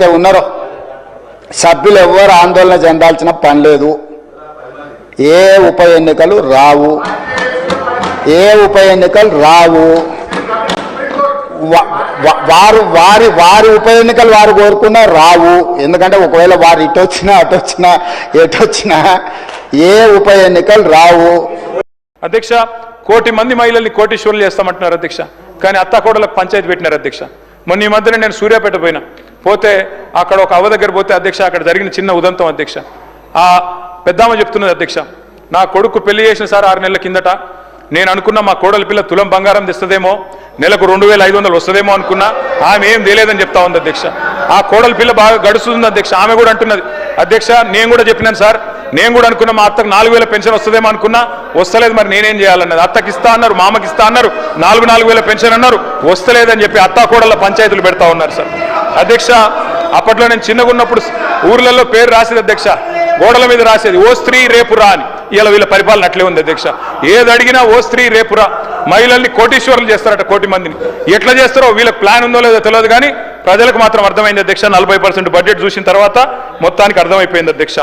ఎవరైతే ఉన్నారో సభ్యులు ఎవ్వరు ఆందోళన చెందాల్సిన పని లేదు. ఏ ఉప ఎన్నికలు రావు. ఏ ఉప ఎన్నికలు రావు. వారు వారి వారి ఉప ఎన్నికలు వారు కోరుకున్నా రావు. ఎందుకంటే ఒకవేళ వారు ఇటు వచ్చినా అటు వచ్చినా ఎటు వచ్చినా ఏ ఉప ఎన్నికలు రావు. అధ్యక్ష కోటి మంది మహిళల్ని కోటీశ్వరులు చేస్తామంటున్నారు అధ్యక్ష. కానీ అత్తాకోడలకు పంచాయతీ పెట్టినారు అధ్యక్ష. మొన్న ఈ మధ్యన నేను సూర్యాపేట పోయినా. పోతే అక్కడ ఒక అవ్వ దగ్గర పోతే అధ్యక్ష అక్కడ జరిగిన చిన్న ఉదంతం అధ్యక్ష. ఆ పెద్దామ చెప్తున్నది అధ్యక్ష నా కొడుకు పెళ్ళి చేసిన సార్ ఆరు నెలల కిందట నేను అనుకున్న మా కోడలి పిల్ల తులం బంగారం తెస్తుందేమో నెలకు రెండు వేల ఐదు వందలు వస్తుందేమో అనుకున్నా ఆమె ఏం తెలియదని చెప్తా ఉంది అధ్యక్ష. ఆ కోడలి పిల్ల బాగా గడుస్తుంది అధ్యక్ష ఆమె కూడా అంటున్నది. అధ్యక్ష నేను కూడా చెప్పినాను సార్ నేను కూడా అనుకున్నా మా అత్తకు నాలుగు వేల పెన్షన్ వస్తుందేమో అనుకున్నా వస్తలేదు మరి నేనేం చేయాలన్నది. అత్తకి ఇస్తా అన్నారు మామకి ఇస్తా అన్నారు నాలుగు నాలుగు వేల పెన్షన్ అన్నారు వస్తలేదని చెప్పి అత్తా కోడళ్ళ పంచాయతీలు పెడతా ఉన్నారు సార్. అధ్యక్ష అప్పట్లో నేను చిన్నగా ఉన్నప్పుడు ఊర్లలో పేరు రాసేది అధ్యక్ష గోడల మీద రాసేది ఓ స్త్రీ రేపురా అని. ఇలా వీళ్ళ పరిపాలన అట్లే ఉంది అధ్యక్ష. ఏది అడిగినా ఓ స్త్రీ రేపురా మహిళల్ని కోటీశ్వరులు చేస్తారట కోటి మందిని. ఎట్లా చేస్తారో వీళ్ళకి ప్లాన్ ఉందో లేదో తెలియదు కానీ ప్రజలకు మాత్రం అర్థమైంది అధ్యక్ష. నలభై బడ్జెట్ చూసిన తర్వాత మొత్తానికి అర్థమైపోయింది అధ్యక్ష.